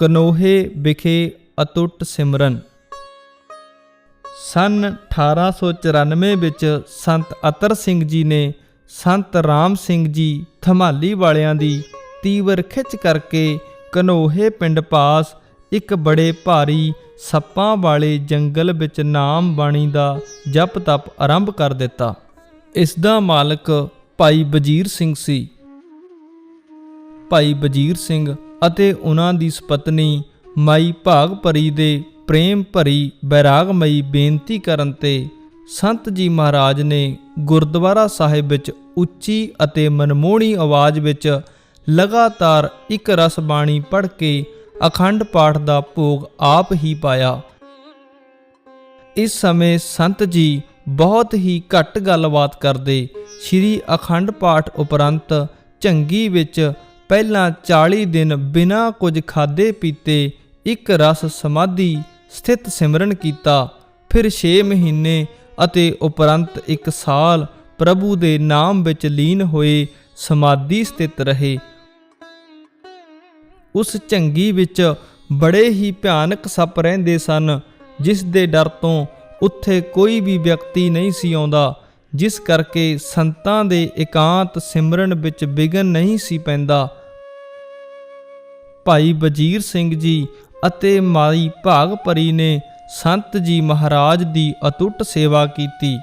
ਕਨੋਹੇ ਵਿਖੇ ਅਤੁੱਟ ਸਿਮਰਨ। ਸਨ 1894 ਵਿੱਚ ਸੰਤ ਅਤਰ ਸਿੰਘ ਜੀ ਨੇ ਸੰਤ ਰਾਮ ਸਿੰਘ ਜੀ ਥਮਾਲੀ ਵਾਲਿਆਂ ਦੀ ਤੀਵਰ ਖਿੱਚ ਕਰਕੇ ਕਨੋਹੇ ਪਿੰਡ ਪਾਸ ਇੱਕ ਬੜੇ ਭਾਰੀ ਸੱਪਾਂ ਵਾਲੇ ਜੰਗਲ ਵਿੱਚ ਨਾਮ ਬਾਣੀ ਦਾ ਜਪ ਤਪ ਆਰੰਭ ਕਰ ਦਿੱਤਾ। ਇਸ ਦਾ ਮਾਲਕ ਭਾਈ ਵਜੀਰ ਸਿੰਘ ਸੀ। ਭਾਈ ਵਜੀਰ ਸਿੰਘ ਅਤੇ ਉਹਨਾਂ ਦੀ ਸੁਪਤਨੀ ਮਾਈ ਭਾਗਪਰੀ ਦੇ ਪ੍ਰੇਮ ਭਰੀ ਬੈਰਾਗਮਈ ਬੇਨਤੀ ਕਰਨ ਤੇ ਸੰਤ ਜੀ ਮਹਾਰਾਜ ਨੇ ਗੁਰਦੁਆਰਾ ਸਾਹਿਬ ਵਿੱਚ ਉੱਚੀ ਅਤੇ ਮਨਮੋਹਣੀ ਆਵਾਜ਼ ਵਿੱਚ ਲਗਾਤਾਰ ਇੱਕ ਰਸ ਬਾਣੀ ਪੜ੍ਹ ਕੇ ਅਖੰਡ ਪਾਠ ਦਾ ਭੋਗ ਆਪ ਹੀ ਪਾਇਆ। ਇਸ ਸਮੇਂ ਸੰਤ ਜੀ ਬਹੁਤ ਹੀ ਘੱਟ ਗੱਲਬਾਤ ਕਰਦੇ ਸ੍ਰੀ ਅਖੰਡ ਪਾਠ ਉਪਰੰਤ ਝੰਗੀ ਵਿੱਚ ਪਹਿਲਾਂ 40 ਦਿਨ ਬਿਨਾਂ ਕੁਝ ਖਾਦੇ ਪੀਤੇ ਇੱਕ ਰਸ ਸਮਾਧੀ ਸਥਿਤ ਸਿਮਰਨ ਕੀਤਾ। ਫਿਰ 6 ਮਹੀਨੇ ਅਤੇ ਉਪਰੰਤ ਇੱਕ ਸਾਲ ਪ੍ਰਭੂ ਦੇ ਨਾਮ ਵਿੱਚ ਲੀਨ ਹੋਏ ਸਮਾਧੀ ਸਥਿਤ ਰਹੇ। ਉਸ ਝੰਗੀ ਵਿੱਚ ਬੜੇ ਹੀ ਭਿਆਨਕ ਸੱਪ ਰਹਿੰਦੇ ਸਨ, ਜਿਸ ਦੇ ਡਰ ਤੋਂ ਉੱਥੇ ਕੋਈ ਵੀ ਵਿਅਕਤੀ ਨਹੀਂ ਸੀ ਆਉਂਦਾ, ਜਿਸ ਕਰਕੇ ਸੰਤਾਂ ਦੇ ਇਕਾਂਤ ਸਿਮਰਨ ਵਿੱਚ ਵਿਗਨ ਨਹੀਂ ਸੀ ਪੈਂਦਾ। ਭਾਈ ਵਜੀਰ ਸਿੰਘ ਜੀ ਅਤੇ ਮਾਈ ਭਾਗਪਰੀ ਨੇ ਸੰਤ ਜੀ ਮਹਾਰਾਜ ਦੀ ਅਤੁੱਟ ਸੇਵਾ ਕੀਤੀ।